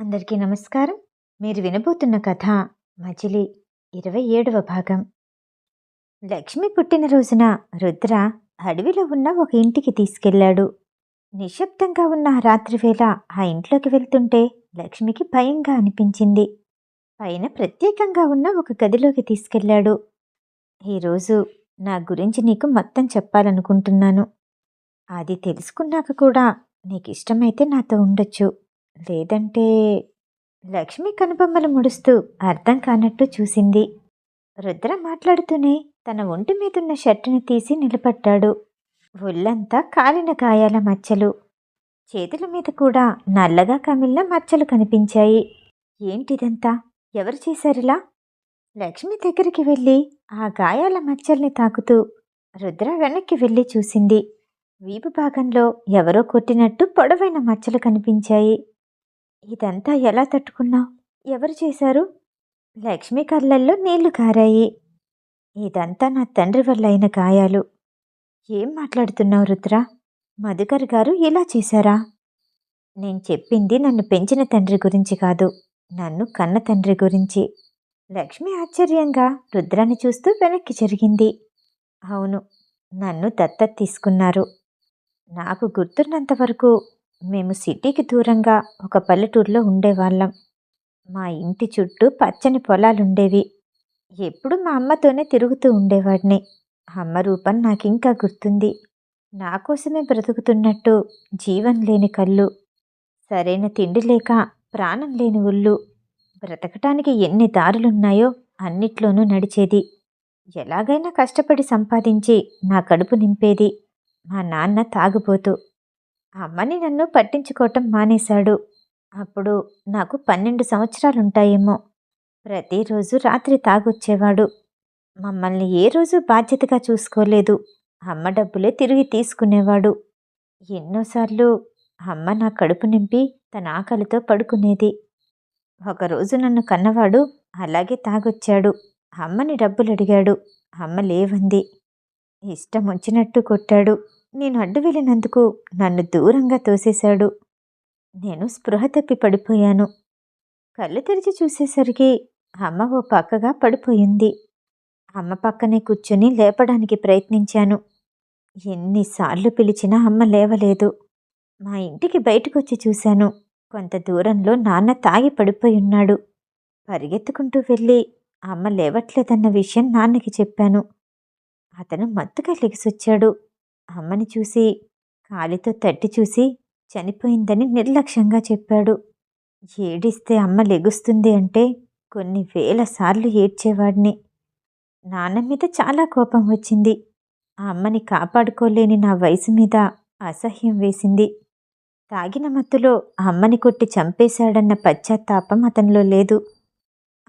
అందరికీ నమస్కారం. మీరు వినబోతున్న కథ మజిలీ ఇరవై ఏడవ భాగం. లక్ష్మి పుట్టినరోజున రుద్ర అడవిలో ఉన్న ఒక ఇంటికి తీసుకెళ్ళాడు. నిశ్శబ్దంగా ఉన్న రాత్రివేళ ఆ ఇంట్లోకి వెళ్తుంటే లక్ష్మికి భయంగా అనిపించింది. పైన ప్రత్యేకంగా ఉన్న ఒక గదిలోకి తీసుకెళ్ళాడు. ఈరోజు నా గురించి నీకు మొత్తం చెప్పాలనుకుంటున్నాను. అది తెలుసుకున్నాక కూడా నీకు ఇష్టమైతే నాతో ఉండొచ్చు. లేదంటే లక్ష్మి కనుబొమ్మలు ముడుస్తూ అర్థం కానట్టు చూసింది. రుద్ర మాట్లాడుతూనే తన ఒంటి మీదున్న షర్టుని తీసి నిలబడ్డాడు. ఒళ్ళంతా కాలిన గాయాల మచ్చలు. చేతుల మీద కూడా నల్లగా కమిలిన మచ్చలు కనిపించాయి. ఏంటిదంతా? ఎవరు చేశారిలా? లక్ష్మి దగ్గరికి వెళ్ళి ఆ గాయాల మచ్చల్ని తాకుతూ రుద్ర వెనక్కి వెళ్ళి చూసింది. వీపు భాగంలో ఎవరో కొట్టినట్టు పొడవైన మచ్చలు కనిపించాయి. ఇదంతా ఎలా తట్టుకున్నావు? ఎవరు చేశారు? లక్ష్మి కళ్ళల్లో నీళ్ళు కారాయి. ఇదంతా నా తండ్రి వల్ల అయిన గాయాలు. ఏం మాట్లాడుతున్నావు రుద్ర? మధుకర్ గారు ఇలా చేశారా? నేను చెప్పింది నన్ను పెంచిన తండ్రి గురించి కాదు నన్ను కన్న తండ్రి గురించి. లక్ష్మి ఆశ్చర్యంగా రుద్రాన్ని చూస్తూ వెనక్కి జరిగింది. అవును నన్ను దత్తత తీసుకున్నారు. నాకు గుర్తున్నంత వరకు మేము సిటీకి దూరంగా ఒక పల్లెటూరులో ఉండేవాళ్ళం. మా ఇంటి చుట్టూ పచ్చని పొలాలుండేవి. ఎప్పుడు మా అమ్మతోనే తిరుగుతూ ఉండేవాడిని. అమ్మ రూపం నాకింకా గుర్తుంది. నా కోసమే బ్రతుకుతున్నట్టు జీవం లేని కళ్ళు సరైన తిండి లేక ప్రాణం లేని ఒళ్ళు బ్రతకటానికి ఎన్ని దారులున్నాయో అన్నిట్లోనూ నడిచేది. ఎలాగైనా కష్టపడి సంపాదించి నా కడుపు నింపేది. మా నాన్న తాగుబోతూ అమ్మని నన్ను పట్టించుకోవటం మానేశాడు. అప్పుడు నాకు పన్నెండు సంవత్సరాలుంటాయేమో. ప్రతిరోజు రాత్రి తాగొచ్చేవాడు. మమ్మల్ని ఏ రోజు బాధ్యతగా చూసుకోలేదు. అమ్మ డబ్బులే తిరిగి తీసుకునేవాడు. ఎన్నోసార్లు అమ్మ నా కడుపు నింపి తన ఆకలితో పడుకునేది. ఒకరోజు నన్ను కన్నవాడు అలాగే తాగొచ్చాడు. అమ్మని డబ్బులు అడిగాడు అమ్మ లేవంది. ఇష్టం వచ్చినట్టు కొట్టాడు. నేను అడ్డు వెళ్ళినందుకు నన్ను దూరంగా తోసేశాడు. నేను స్పృహ తప్పి పడిపోయాను. కళ్ళు తెరిచి చూసేసరికి అమ్మ ఓ పక్కగా పడిపోయింది. అమ్మ పక్కనే కూర్చొని లేపడానికి ప్రయత్నించాను. ఎన్నిసార్లు పిలిచినా అమ్మ లేవలేదు. మా ఇంటికి బయటకొచ్చి చూశాను. కొంత దూరంలో నాన్న తాగి పడిపోయి ఉన్నాడు. పరిగెత్తుకుంటూ వెళ్ళి అమ్మ లేవట్లేదన్న విషయం నాన్నకి చెప్పాను. అతను మత్తుగా లెగిసొచ్చాడు. అమ్మని చూసి కాలితో తట్టి చూసి చనిపోయిందని నిర్లక్ష్యంగా చెప్పాడు. ఏడిస్తే అమ్మ లెగుస్తుంది అంటే కొన్ని వేల సార్లు ఏడ్చేవాడిని. నాన్న మీద చాలా కోపం వచ్చింది. ఆ అమ్మని కాపాడుకోలేని నా వయసు మీద అసహ్యం వేసింది. తాగిన మత్తులో అమ్మని కొట్టి చంపేశాడన్న పశ్చాత్తాపం అతనిలో లేదు.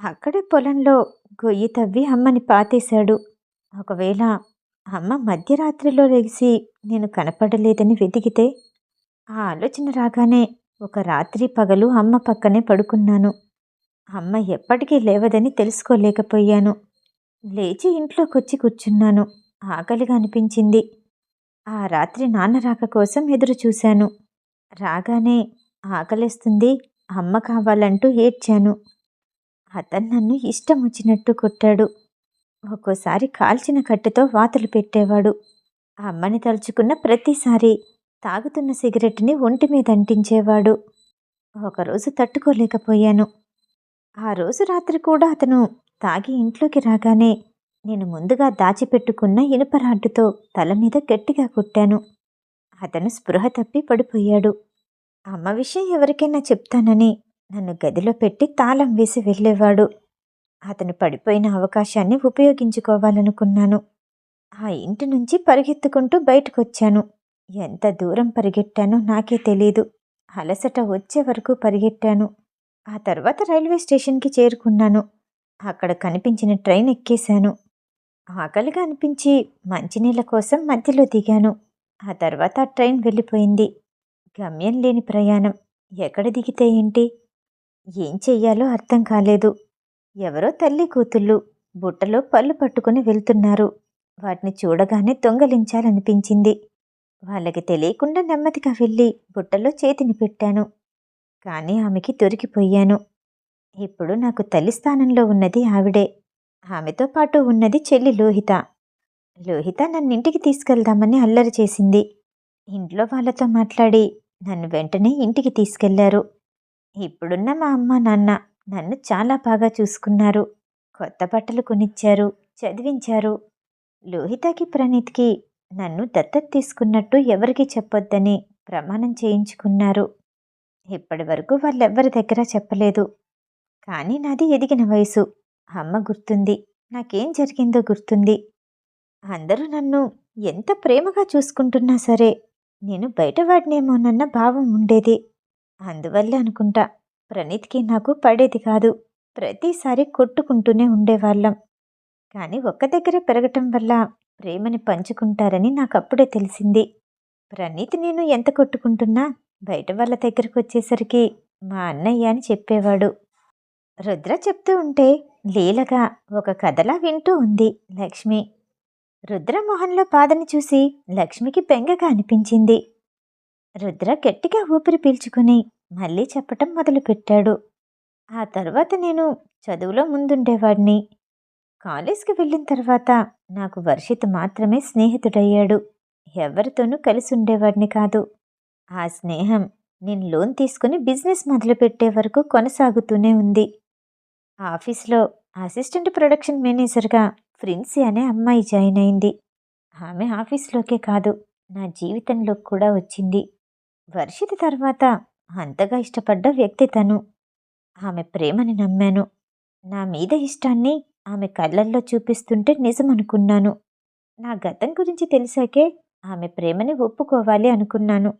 అక్కడే పొలంలో గొయ్యి తవ్వి అమ్మని పాతేశాడు. ఒకవేళ అమ్మ మధ్యరాత్రిలో లెగిసి నేను కనపడలేదని వెతికితే? ఆ ఆలోచన రాగానే ఒక రాత్రి పగలు అమ్మ పక్కనే పడుకున్నాను. అమ్మ ఎప్పటికీ లేవదని తెలుసుకోలేకపోయాను. లేచి ఇంట్లోకొచ్చి కూర్చున్నాను. ఆకలిగా అనిపించింది. ఆ రాత్రి నాన్న రాక కోసం ఎదురు చూశాను. రాగానే ఆకలేస్తుంది అమ్మ కావాలంటూ ఏడ్చాను. అతను నన్ను ఇష్టం వచ్చినట్టు కొట్టాడు. ఒక్కోసారి కాల్చిన కట్టెతో వాతలు పెట్టేవాడు. ఆ అమ్మని తలుచుకున్న ప్రతిసారి తాగుతున్న సిగరెట్ని ఒంటి మీద అంటించేవాడు. ఒకరోజు తట్టుకోలేకపోయాను. ఆ రోజు రాత్రి కూడా అతను తాగి ఇంట్లోకి రాగానే నేను ముందుగా దాచిపెట్టుకున్న ఇనుప రాడ్డుతో తల మీద గట్టిగా కొట్టాను. అతను స్పృహ తప్పి పడిపోయాడు. అమ్మ విషయం ఎవరికైనా చెప్తానని నన్ను గదిలో పెట్టి తాళం వేసి వెళ్ళేవాడు. అతను పడిపోయిన అవకాశాన్ని ఉపయోగించుకోవాలనుకున్నాను. ఆ ఇంటి నుంచి పరిగెత్తుకుంటూ బయటకొచ్చాను. ఎంత దూరం పరిగెట్టానో నాకే తెలీదు. అలసట వచ్చే వరకు పరిగెట్టాను. ఆ తర్వాత రైల్వే స్టేషన్కి చేరుకున్నాను. అక్కడ కనిపించిన ట్రైన్ ఎక్కేశాను. ఆకలిగా అనిపించి మంచినీళ్ళ కోసం మధ్యలో దిగాను. ఆ తర్వాత ఆ ట్రైన్ వెళ్ళిపోయింది. గమ్యం లేని ప్రయాణం. ఎక్కడ దిగితే ఏంటి? ఏం చెయ్యాలో అర్థం కాలేదు. ఎవరో తల్లి కూతుళ్ళు బుట్టలో పళ్ళు పట్టుకుని వెళ్తున్నారు. వాటిని చూడగానే దొంగలించాలనిపించింది. వాళ్ళకి తెలియకుండా నెమ్మదిగా వెళ్ళి బుట్టలో చేతిని పెట్టాను. కానీ ఆమెకి దొరికిపోయాను. ఇప్పుడు నాకు తల్లి స్థానంలో ఉన్నది ఆవిడే. ఆమెతో పాటు ఉన్నది చెల్లి లోహిత. లోహిత నన్ను ఇంటికి తీసుకెళ్దామని అల్లరి చేసింది. ఇంట్లో వాళ్ళతో మాట్లాడి నన్ను వెంటనే ఇంటికి తీసుకెళ్ళారు. ఇప్పుడున్న మా అమ్మ నాన్న నన్ను చాలా బాగా చూసుకున్నారు. కొత్త బట్టలు కొనిచ్చారు చదివించారు. లోహితకి ప్రణీత్కి నన్ను దత్తత తీసుకున్నట్టు ఎవరికీ చెప్పొద్దని ప్రమాణం చేయించుకున్నారు. ఇప్పటి వరకు వాళ్ళెవ్వరి దగ్గర చెప్పలేదు. కానీ నాది ఎదిగిన వయసు. అమ్మ గుర్తుంది. నాకేం జరిగిందో గుర్తుంది. అందరూ నన్ను ఎంత ప్రేమగా చూసుకుంటున్నా సరే నేను బయటవాడినేమోనన్న భావం ఉండేది. అందువల్లే అనుకుంటా. ప్రణీత్కి నాకు పడేది కాదు. ప్రతిసారి కొట్టుకుంటూనే ఉండేవాళ్ళం. కానీ ఒక్క దగ్గర పెరగటం వల్ల ప్రేమని పంచుకుంటారని నాకు అప్పుడే తెలిసింది. ప్రణీత్ నేను ఎంత కొట్టుకుంటున్నా బయట వాళ్ళ దగ్గరకు వచ్చేసరికి మా అన్నయ్య అని చెప్పేవాడు. రుద్ర చెప్తూ ఉంటే లీలగా ఒక కథలా వింటూ ఉంది లక్ష్మి. రుద్ర మొహంలో బాధని చూసి లక్ష్మికి బెంగగా అనిపించింది. రుద్ర గట్టిగా ఊపిరి పీల్చుకుని మళ్ళీ చెప్పటం మొదలుపెట్టాడు. ఆ తర్వాత నేను చదువులో ముందుండేవాడిని. కాలేజ్కి వెళ్ళిన తర్వాత నాకు వర్షిత్ మాత్రమే స్నేహితుడయ్యాడు. ఎవరితోనూ కలిసి ఉండేవాడిని కాదు. ఆ స్నేహం నేను లోన్ తీసుకుని బిజినెస్ మొదలుపెట్టే వరకు కొనసాగుతూనే ఉంది. ఆఫీస్లో అసిస్టెంట్ ప్రొడక్షన్ మేనేజర్గా ఫ్రిన్సీ అనే అమ్మాయి జాయిన్ అయింది. ఆమె ఆఫీస్లోకే కాదు నా జీవితంలో కూడా వచ్చింది. వర్షిత తర్వాత అంతగా ఇష్టపడ్డ వ్యక్తి తను. ఆమె ప్రేమని నమ్మాను. నా మీద ఇష్టాన్ని ఆమె కళ్ళల్లో చూపిస్తుంటే నిజమనుకున్నాను. నా గతం గురించి తెలిసాకే ఆమె ప్రేమని ఒప్పుకోవాలి అనుకున్నాను.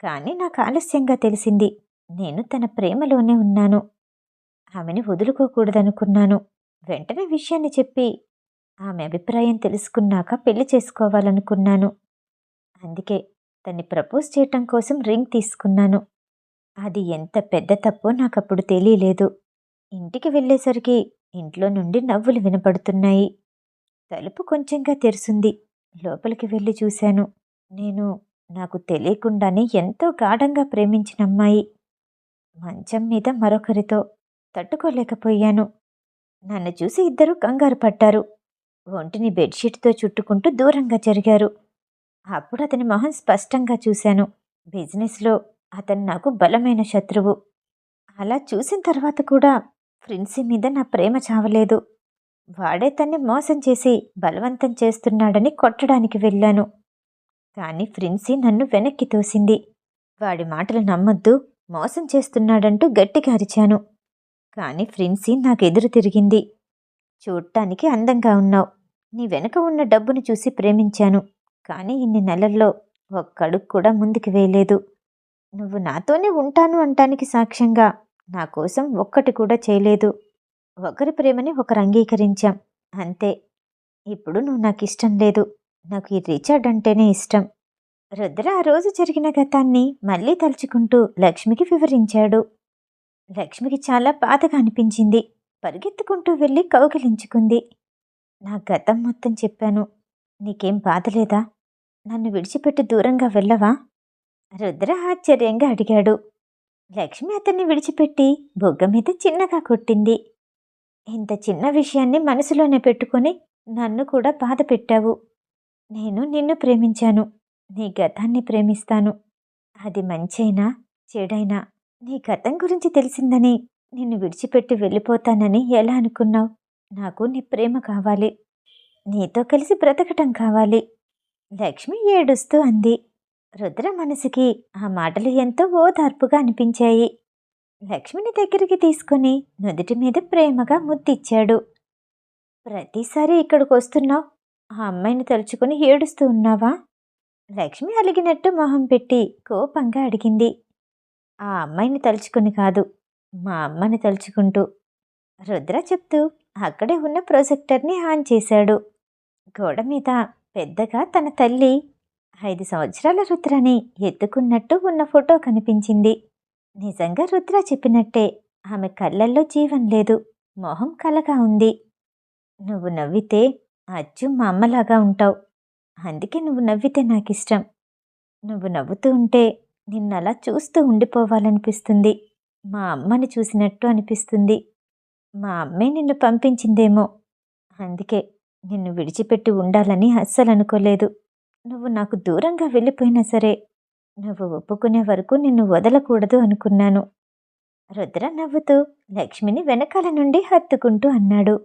కానీ నాకు ఆలస్యంగా తెలిసింది నేను తన ప్రేమలోనే ఉన్నాను. ఆమెని వదులుకోకూడదనుకున్నాను. వెంటనే విషయాన్ని చెప్పి ఆమె అభిప్రాయం తెలుసుకున్నాక పెళ్ళి చేసుకోవాలనుకున్నాను. అందుకే తన్ని ప్రపోజ్ చేయటం కోసం రింగ్ తీసుకున్నాను. అది ఎంత పెద్ద తప్పో నాకప్పుడు తెలియలేదు. ఇంటికి వెళ్ళేసరికి ఇంట్లో నుండి నవ్వులు వినపడుతున్నాయి. తలుపు కొంచెంగా తెరుసుంది. లోపలికి వెళ్ళి చూశాను. నేను నాకు తెలియకుండానే ఎంతో గాఢంగా ప్రేమించిన అమ్మాయి. మంచం మీద మరొకరితో తట్టుకోలేకపోయాను. నన్ను చూసి ఇద్దరు కంగారు పడ్డారు. ఒంటిని బెడ్షీట్తో చుట్టుకుంటూ దూరంగా జరిగారు. అప్పుడు అతని మొహం స్పష్టంగా చూశాను. బిజినెస్లో అతను నాకు బలమైన శత్రువు. అలా చూసిన తర్వాత కూడా ప్రిన్సీ మీద నా ప్రేమ చావలేదు. వాడే తన్ని మోసం చేసి బలవంతం చేస్తున్నాడని కొట్టడానికి వెళ్ళాను. కానీ ప్రిన్సీ నన్ను వెనక్కి తోసింది. వాడి మాటలు నమ్మొద్దు మోసం చేస్తున్నాడంటూ గట్టిగా అరిచాను. కానీ ఫ్రిన్సీ నాకు ఎదురు తిరిగింది. చూడటానికి అందంగా ఉన్నావు. నీ వెనక ఉన్న డబ్బును చూసి ప్రేమించాను. కానీ ఇన్ని నెలల్లో ఒక్కడుగు కూడా ముందుకు వేయలేదు. నువ్వు నాతోనే ఉంటాను అంటానికి సాక్ష్యంగా నా కోసం ఒక్కటి కూడా చేయలేదు. ఒకరి ప్రేమని ఒకరు అంగీకరించాం. అంతే. ఇప్పుడు నువ్వు నాకు ఇష్టం లేదు. నాకు ఈ రిచర్డ్ అంటేనే ఇష్టం. రుద్ర ఆ రోజు జరిగిన గతాన్ని మళ్ళీ తలుచుకుంటూ లక్ష్మికి వివరించాడు. లక్ష్మికి చాలా బాధగా అనిపించింది. పరిగెత్తుకుంటూ వెళ్ళి కౌగిలించుకుంది. నా గతం మొత్తం చెప్పాను. నీకేం బాధలేదా నన్ను విడిచిపెట్టి దూరంగా వెళ్ళవా? రుద్ర ఆశ్చర్యంగా అడిగాడు. లక్ష్మి అతన్ని విడిచిపెట్టి బొగ్గ మీద చిన్నగా కొట్టింది. ఇంత చిన్న విషయాన్ని మనసులోనే పెట్టుకొని నన్ను కూడా బాధ పెట్టావు. నేను నిన్ను ప్రేమించాను. నీ గతాన్ని ప్రేమిస్తాను. అది మంచైనా చెడైనా నీ గతం గురించి తెలిసిందని నిన్ను విడిచిపెట్టి వెళ్ళిపోతానని ఎలా అనుకున్నావు? నాకు నీ ప్రేమ కావాలి. నీతో కలిసి బ్రతకటం కావాలి. లక్ష్మి ఏడుస్తూ అంది. రుద్ర మనసుకి ఆ మాటలు ఎంతో ఓదార్పుగా అనిపించాయి. లక్ష్మిని దగ్గరికి తీసుకుని నుదుటి మీద ప్రేమగా ముద్దిచ్చాడు. ప్రతిసారి ఇక్కడికి వస్తున్నావు? ఆ అమ్మాయిని తలుచుకుని ఏడుస్తూ ఉన్నావా? లక్ష్మి అలిగినట్టు మొహం పెట్టి కోపంగా అడిగింది. ఆ అమ్మాయిని తలుచుకుని కాదు మా అమ్మని తలుచుకుంటూ రుద్ర చెప్తూ అక్కడే ఉన్న ప్రొజెక్టర్ని ఆన్ చేశాడు. గోడ మీద పెద్దగా తన తల్లి ఐదు సంవత్సరాల రుద్రని ఎత్తుకున్నట్టు ఉన్న ఫోటో కనిపించింది. నిజంగా రుద్ర చెప్పినట్టే ఆమె కళ్ళల్లో జీవం లేదు మొహం కలగా ఉంది. నువ్వు నవ్వితే అచ్చు మా అమ్మలాగా ఉంటావు. అందుకే నువ్వు నవ్వితే నాకిష్టం. నువ్వు నవ్వుతూ ఉంటే నిన్నలా చూస్తూ ఉండిపోవాలనిపిస్తుంది. మా అమ్మని చూసినట్టు అనిపిస్తుంది. మా అమ్మే నిన్ను పంపించిందేమో. అందుకే నిన్ను విడిచిపెట్టి ఉండాలని అస్సలు అనుకోలేదు నువ్వు నాకు దూరంగా వెళ్ళిపోయినా సరే నువ్వు ఒప్పుకునే వరకు నిన్ను వదలకూడదు అనుకున్నాను. రుద్ర నవ్వుతూ లక్ష్మిని వెనకాల నుండి హత్తుకుంటూ అన్నాడు.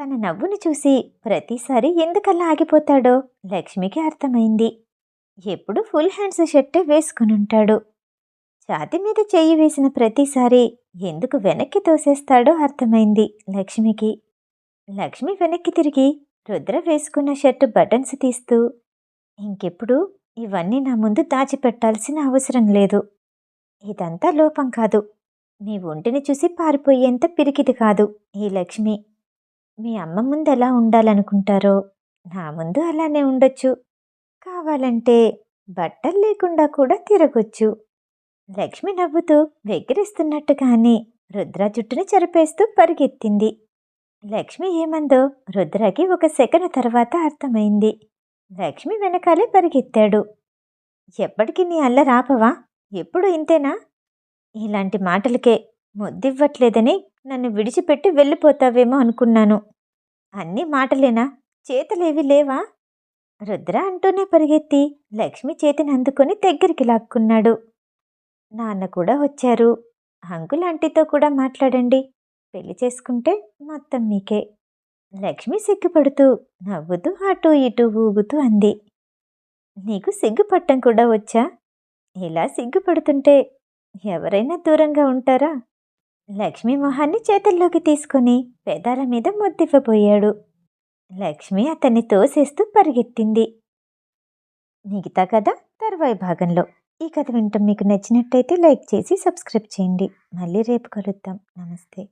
తన నవ్వును చూసి ప్రతిసారి ఎందుకలా ఆగిపోతాడో లక్ష్మికి అర్థమైంది. ఎప్పుడు ఫుల్ హ్యాండ్స్ షర్టే వేసుకునుంటాడు. ఛాతి మీద చెయ్యి వేసిన ప్రతిసారి ఎందుకు వెనక్కి తోసేస్తాడో అర్థమైంది లక్ష్మికి. లక్ష్మి వెనక్కి తిరిగి రుద్ర వేసుకున్న షర్టు బటన్స్ తీస్తూ ఇంకెప్పుడు ఇవన్నీ నా ముందు దాచిపెట్టాల్సిన అవసరం లేదు. ఇదంతా లోపం కాదు. మీ ఒంటిని చూసి పారిపోయేంత పిరికిది కాదు ఈ లక్ష్మి. మీ అమ్మ ముందు ఎలా ఉండాలనుకుంటారో నా ముందు అలానే ఉండొచ్చు. కావాలంటే బట్టలు లేకుండా కూడా తిరగొచ్చు. లక్ష్మి నవ్వుతూ వెక్కిరిస్తున్నట్టుగానే రుద్ర జుట్టుని చెరిపేస్తూ పరిగెత్తింది. లక్ష్మి ఏమందో రుద్రకి ఒక సెకండ్ తర్వాత అర్థమైంది. లక్ష్మి వెనకాలే పరిగెత్తాడు. ఎప్పటికీ నీ అల్ల రాపవా? ఎప్పుడు ఇంతేనా? ఇలాంటి మాటలకే ముద్దివ్వట్లేదని నన్ను విడిచిపెట్టి వెళ్ళిపోతావేమో అనుకున్నాను. అన్ని మాటలేనా? చేతలేవి లేవా? రుద్ర అంటూనే పరిగెత్తి లక్ష్మి చేతిని అందుకొని దగ్గరికి లాక్కున్నాడు. నాన్న కూడా వచ్చారు. అంకుల్ ఆంటీతో కూడా మాట్లాడండి. పెళ్ళి చేసుకుంటే మొత్తం మీకే. లక్ష్మి సిగ్గుపడుతూ నవ్వుతూ అటూ ఇటూ ఊగుతూ అంది. నీకు సిగ్గుపట్టం కూడా వచ్చా? ఇలా సిగ్గుపడుతుంటే ఎవరైనా దూరంగా ఉంటారా? లక్ష్మి మొహాన్ని చేతుల్లోకి తీసుకొని పెదాల మీద ముద్దివ్వబోయాడు. లక్ష్మి అతన్ని తోసేస్తూ పరిగెత్తింది. మిగతా కథ తర్వాయి భాగంలో. ఈ కథ వింటాం మీకు నచ్చినట్టయితే లైక్ చేసి సబ్స్క్రైబ్ చేయండి. మళ్ళీ రేపు కలుద్దాం. నమస్తే.